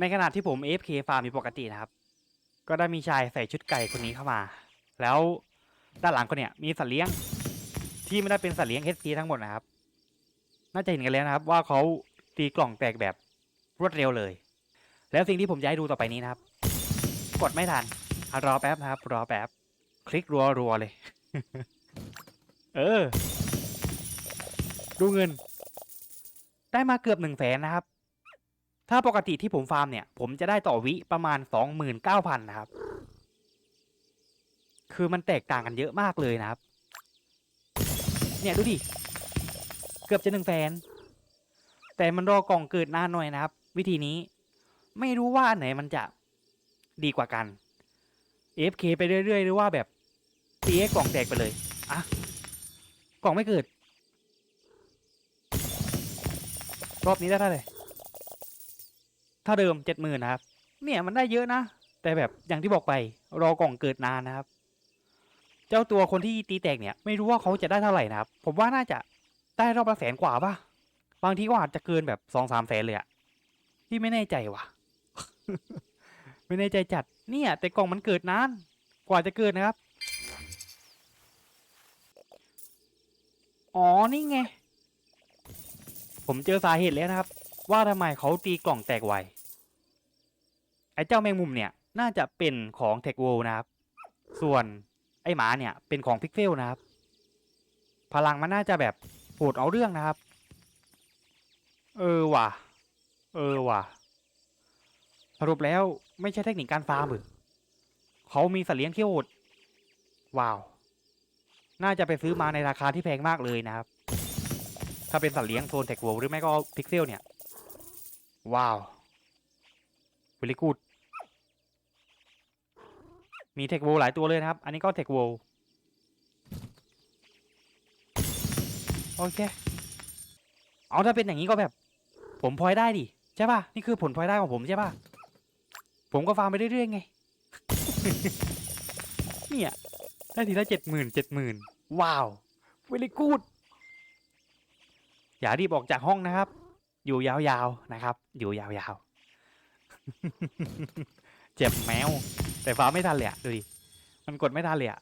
ในขณะที่ผม AFK ฟาร์มอยู่ปกตินะครับ ก็ได้มีชายใส่ชุดไก่คนนี้เข้ามา แล้วด้านหลังคนเนี่ยมีสัตว์เลี้ยงที่ไม่ได้เป็นสัตว์เลี้ยง HP ทั้งหมดนะครับ น่าจะเห็นกันแล้วนะครับ ว่าเขาตีกล่องแตกแบบรวดเร็วเลย แล้วสิ่งที่ผมจะให้ดูต่อไปนี้นะครับ กดไม่ทันรอแป๊บนะครับ รอแป๊บ คลิกรัวๆเลย เออ ดูเงิน ได้มาเกือบหนึ่งแสนนะครับ ถ้าปกติที่ผมฟาร์มเนี่ย ผมจะได้ต่อวิประมาณสองหมื่นเก้าพันนะครับ คือมันแตกต่างกันเยอะมากเลยนะครับ เนี่ยดูดิ เกือบจะหนึ่งแสนแต่มันรอกล่องเกิดนานหน่อยนะครับ วิธีนี้ไม่รู้ว่าไหนมันจะดีกว่ากัน AFK ไปเรื่อยๆ หรือว่าแบบตีให้กล่องแตกไปเลยอะกล่องไม่เกิด รอบนี้ได้เท่าไหร่ ถ้าเดิมเจ็ดหมื่นนะครับ เนี่ยมันได้เยอะนะ แต่แบบอย่างที่บอกไป รอกล่องเกิดนานนะครับ เจ้าตัวคนที่ตีแตกเนี่ย ไม่รู้ว่าเขาจะได้เท่าไหร่นะครับ ผมว่าน่าจะได้รอบละแสนกว่าป่ะ บางทีก็อาจจะเกินแบบสองสามแสนเลยอะที่ไม่แน่ใจว่ะ ไม่แน่ใจจัด เนี่ย แต่กล่องมันเกิดนาน กว่าจะเกิดนะครับ อ๋อ นี่ไง ผมเจอสาเหตุแล้วนะครับ ว่าทำไมเขาตีกล่องแตกไว อ้เจ้าแมงมุมเนี่ยน่าจะเป็นของเทคโวนะครับ ส่วนไอ้หมาเนี่ยเป็นของพิกเซลนะครับ พลังมันน่าจะแบบโหดเอาเรื่องนะครับ เออว่ะ เออว่ะ สรุปแล้วไม่ใช่เทคนิคการฟาร์มหรือเขามีสัตว์เลี้ยงที่โหด ว้าว น่าจะไปซื้อมาในราคาที่แพงมากเลยนะครับ ถ้าเป็นสัตว์เลี้ยงโซนเทคโวหรือไม่ก็พิกเซลเนี่ย ว้าววิลิกูด มีเทคโวหลายตัวเลยนะครับ อันนี้ก็เทคโวโอเค เอาถ้าเป็นอย่างนี้ก็แบบ ผมพลอยได้ดิ ใช่ป่ะ นี่คือผลพลอยได้ของผมใช่ป่ะ ผมก็ฟาร์มไปเรื่อยๆไง เนี่ย ได้ทีละเจ็ดหมื่นเจ็ดหมื่นว้าวเวลิกูดอย่ารีบออกจากห้องนะครับ อยู่ยาวๆนะครับ อยู่ยาวๆ เจ็บแมว แต่ฟ้าไม่ทันเลยอะดูดิ มันกดไม่ทันเลยอะ